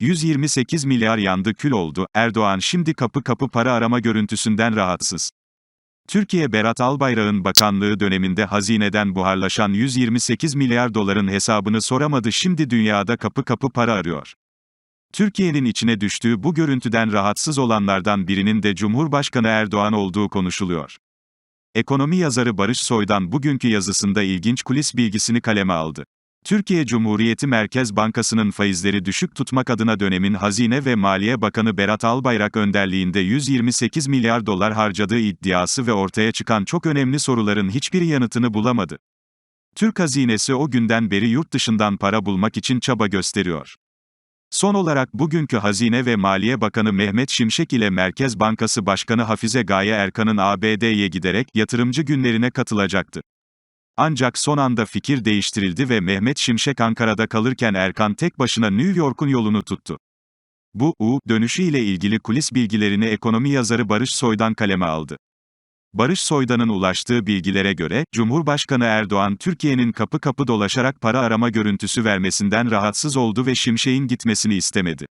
128 milyar yandı kül oldu, Erdoğan şimdi kapı kapı para arama görüntüsünden rahatsız. Türkiye Berat Albayrak'ın bakanlığı döneminde hazineden buharlaşan 128 milyar doların hesabını soramadı şimdi dünyada kapı kapı para arıyor. Türkiye'nin içine düştüğü bu görüntüden rahatsız olanlardan birinin de Cumhurbaşkanı Erdoğan olduğu konuşuluyor. Ekonomi yazarı Barış Soydan bugünkü yazısında ilginç kulis bilgisini kaleme aldı. Türkiye Cumhuriyeti Merkez Bankası'nın faizleri düşük tutmak adına dönemin Hazine ve Maliye Bakanı Berat Albayrak önderliğinde 128 milyar dolar harcadığı iddiası ve ortaya çıkan çok önemli soruların hiçbiri yanıtını bulamadı. Türk hazinesi o günden beri yurt dışından para bulmak için çaba gösteriyor. Son olarak bugünkü Hazine ve Maliye Bakanı Mehmet Şimşek ile Merkez Bankası Başkanı Hafize Gaye Erkan'ın ABD'ye giderek yatırımcı günlerine katılacaktı. Ancak son anda fikir değiştirildi ve Mehmet Şimşek Ankara'da kalırken Erkan tek başına New York'un yolunu tuttu. Bu, U, dönüşü ile ilgili kulis bilgilerini ekonomi yazarı Barış Soydan kaleme aldı. Barış Soydan'ın ulaştığı bilgilere göre, Cumhurbaşkanı Erdoğan Türkiye'nin kapı kapı dolaşarak para arama görüntüsü vermesinden rahatsız oldu ve Şimşek'in gitmesini istemedi.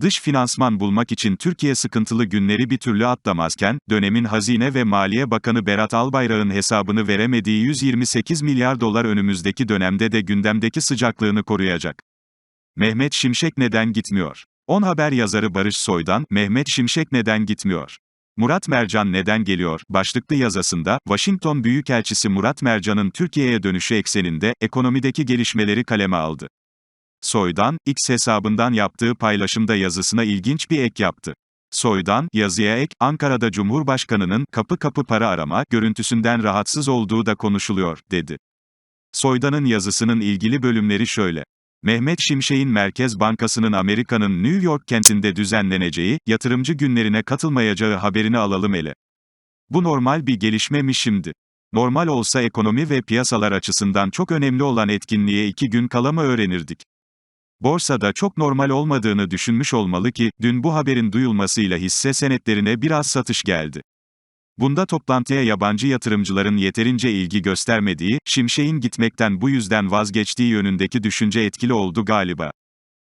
Dış finansman bulmak için Türkiye sıkıntılı günleri bir türlü atlamazken, dönemin Hazine ve Maliye Bakanı Berat Albayrak'ın hesabını veremediği 128 milyar dolar önümüzdeki dönemde de gündemdeki sıcaklığını koruyacak. Mehmet Şimşek neden gitmiyor? 10 Haber yazarı Barış Soydan, Mehmet Şimşek neden gitmiyor? Murat Mercan neden geliyor? Başlıklı yazısında, Washington Büyükelçisi Murat Mercan'ın Türkiye'ye dönüşü ekseninde, ekonomideki gelişmeleri kaleme aldı. Soydan, X hesabından yaptığı paylaşımda yazısına ilginç bir ek yaptı. Soydan, yazıya ek, Ankara'da Cumhurbaşkanı'nın kapı kapı para arama görüntüsünden rahatsız olduğu da konuşuluyor, dedi. Soydan'ın yazısının ilgili bölümleri şöyle. Mehmet Şimşek'in Merkez Bankası'nın Amerika'nın New York kentinde düzenleneceği, yatırımcı günlerine katılmayacağı haberini alalım ele. Bu normal bir gelişme mi şimdi? Normal olsa ekonomi ve piyasalar açısından çok önemli olan etkinliğe iki gün kala mı öğrenirdik? Borsada çok normal olmadığını düşünmüş olmalı ki, dün bu haberin duyulmasıyla hisse senetlerine biraz satış geldi. Bunda toplantıya yabancı yatırımcıların yeterince ilgi göstermediği, Şimşek'in gitmekten bu yüzden vazgeçtiği yönündeki düşünce etkili oldu galiba.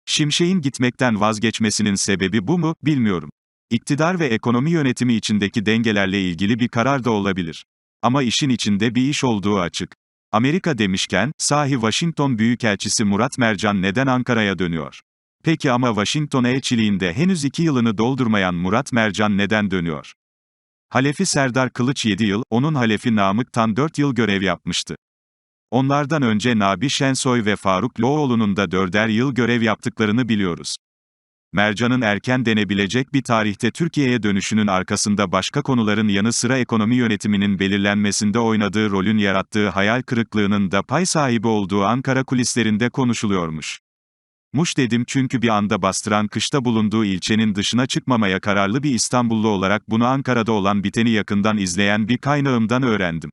Şimşek'in gitmekten vazgeçmesinin sebebi bu mu, bilmiyorum. İktidar ve ekonomi yönetimi içindeki dengelerle ilgili bir karar da olabilir. Ama işin içinde bir iş olduğu açık. Amerika demişken, sahi Washington Büyükelçisi Murat Mercan neden Ankara'ya dönüyor? Peki ama Washington elçiliğinde henüz iki yılını doldurmayan Murat Mercan neden dönüyor? Halefi Serdar Kılıç 7 yıl, onun halefi Namık Tan 4 yıl görev yapmıştı. Onlardan önce Nabi Şensoy ve Faruk Loğlu'nun da 4'er yıl görev yaptıklarını biliyoruz. Mercan'ın erken denebilecek bir tarihte Türkiye'ye dönüşünün arkasında başka konuların yanı sıra ekonomi yönetiminin belirlenmesinde oynadığı rolün yarattığı hayal kırıklığının da pay sahibi olduğu Ankara kulislerinde konuşuluyormuş. Muş dedim çünkü bir anda bastıran kışta bulunduğu ilçenin dışına çıkmamaya kararlı bir İstanbullu olarak bunu Ankara'da olan biteni yakından izleyen bir kaynağımdan öğrendim.